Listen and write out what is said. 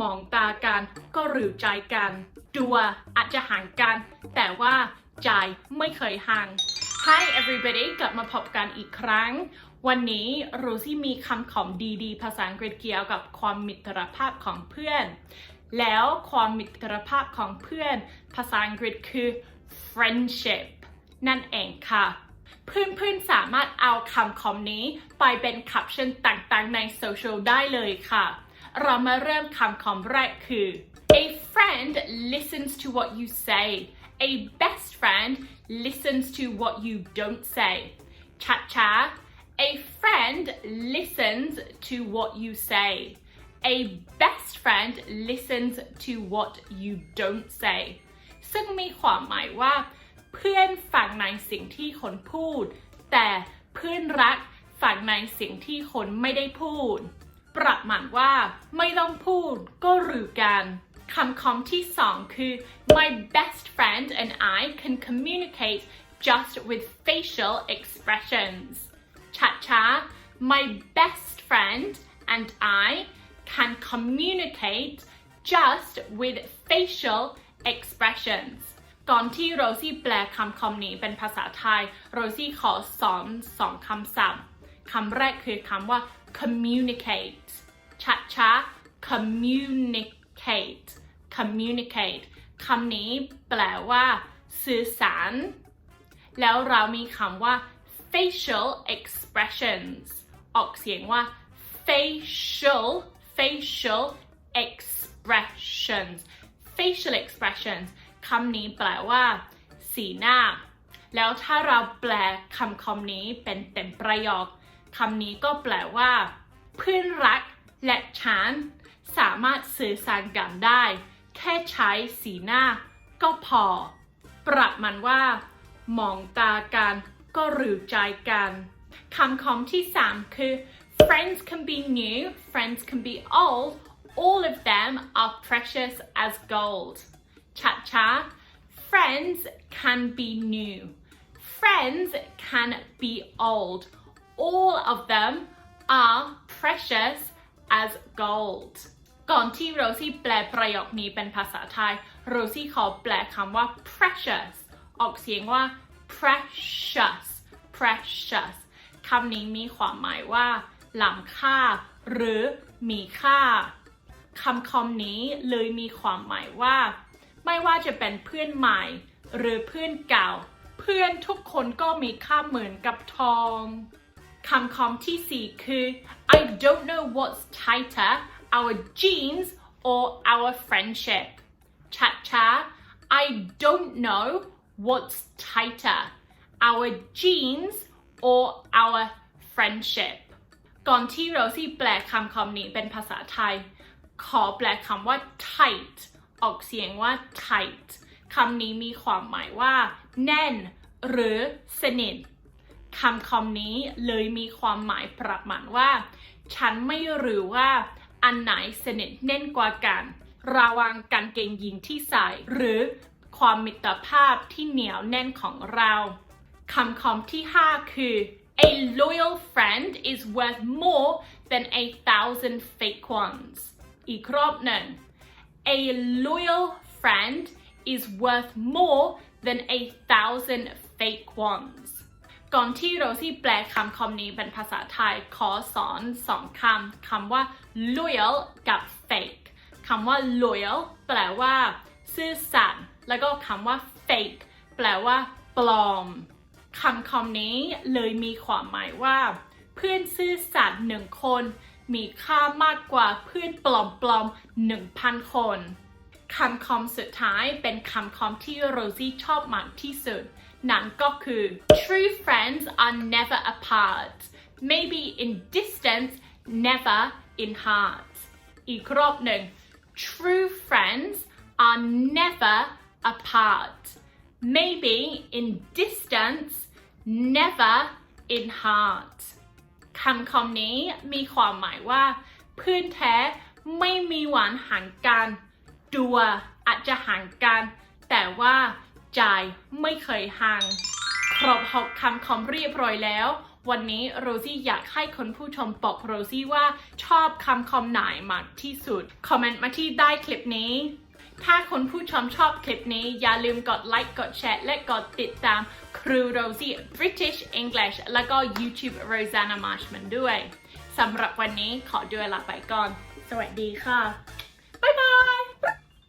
มองตากันก็รู้ใจกันตัวอาจจะห่างกัน แต่ว่าใจไม่เคยห่าง Hi everybody กลับมาพบกันอีกครั้ง วันนี้โรซี่มีคำของดีๆ ภาษาอังกฤษเกี่ยวกับความมิตรภาพของเพื่อน แล้วความมิตรภาพของเพื่อน ภาษาอังกฤษคือ friendship นั่นเองค่ะเพื่อนๆสามารถเอาคำคอมนี้ไปเป็นคัปชั่นต่างๆในโซเชียลได้เลยค่ะ เรามาเริ่มคำคอมแรกคือ A friend listens to what you say A best friend listens to what you don't say ช้าๆ A friend listens to what you say A best friend listens to what you don't say ซึ่งมีความหมายว่า เพื่อนฟังในสิ่งที่คนพูด แต่เพื่อนรักฟังในสิ่งที่คนไม่ได้พูด ประมาณว่าไม่ต้องพูดก็รู้กันคำคอมที่สองคือ my best friend and I can communicate just with facial expressions ช้าๆ my best friend and I can communicate just with facial expressions ก่อนที่โรซี่แปลคำคำนี้เป็นภาษาไทย โรซี่ขอสอนสองคำศัพท์คำแรกคือคำว่า communicate ช้าๆ communicate communicate คำนี้แปลว่า สื่อสาร แล้วเรามีคำว่า facial expressions ออกเสียงว่า facial facial expressions facial expressions คำนี้แปลว่า สีหน้า แล้วถ้าเราแปลคำคำนี้เป็นเต็มประโยค คำนี้ก็แปลว่า เพื่อนรักและฉันสามารถสื่อสารกันได้ แค่ใช้สีหน้า ก็พอ ประมาณว่า มองตากันก็รู้ใจกันคำคมที่สามคือ friends can be new friends can be old all of them are precious as gold ชัดช้า friends can be new friends can be old all of them are precious as gold ก่อนที่โรซี่แปลประโยคนี้เป็นภาษาไทย โรซี่ขอแปลคำว่า precious ออกเสียงว่า precious precious คำนี้มีความหมายว่าล้ำค่า หรือมีค่าคำคมนี้เลยมีความหมายว่า ไม่ว่าจะเป็นเพื่อนใหม่ หรือเพื่อนเก่า เพื่อนทุกคนก็มีค่าเหมือนกับทอง คำคมที่สี่คือ I don't know what's tighter our jeans or our friendship ชัดช้า I don't know what's tighter our jeans or our friendship ก่อนที่โรซี่แปลคำคำนี้เป็นภาษาไทย ขอแปลคำว่า tight ออกเสียงว่า tight คำนี้มีความหมายว่า แน่น หรือสนิท คำคำนี้เลยมีความหมายประมาณว่า ฉันไม่รู้ว่าอันไหนสนิทแน่นกว่ากัน ระวังกางเกงยีนที่ใส่หรือความมิตรภาพที่เหนียวแน่นของเราคำคมที่ 5 คือ a loyal friend is worth more than a thousand fake ones อีกรอบหนึ่ง a loyal friend is worth more than a thousand fake ones ก่อนที่โรซี่แปลคำคำนี้เป็นภาษาไทย ขอสอนสองคำคำว่า loyal กับ fake คำว่า loyal แปลว่า ซื่อสัตย์แล้วก็คำว่า fake แปลว่า ปลอมคำคำนี้เลยมีความหมายว่า เพื่อนซื่อสัตย์หนึ่งคน มีค่ามากกว่าเพื่อนปลอมปลอมๆหนึ่งพันคน คำคอมสุดท้ายเป็นคำคอมที่โรซี่ชอบมากที่สุด นั่นก็คือ true friends are never apart maybe in distance never in heart อีกรอบหนึ่ง true friends are never apart maybe in distance never in heart คำคำนี้มีความหมายว่า เพื่อนแท้ไม่มีหวานห่างกัน ตัวอาจจะห่างกัน แต่ว่าใจไม่เคยห่าง ครบหกคำคำเรียบร้อยแล้ว วันนี้โรซี่อยากให้คนผู้ชมบอกโรซี่ว่าชอบคำคมไหนมากที่สุด คอมเมนต์มาที่ใต้คลิปนี้ถ้าคนผู้ชมชอบคลิปนี้ อย่าลืมกดไลค์ กดแชร์ และกดติดตามครูโรซี่ British English แล้วก็ YouTube Rosanna Marshman ด้วย สำหรับวันนี้ขอด้วยลาไปก่อน สวัสดีค่ะ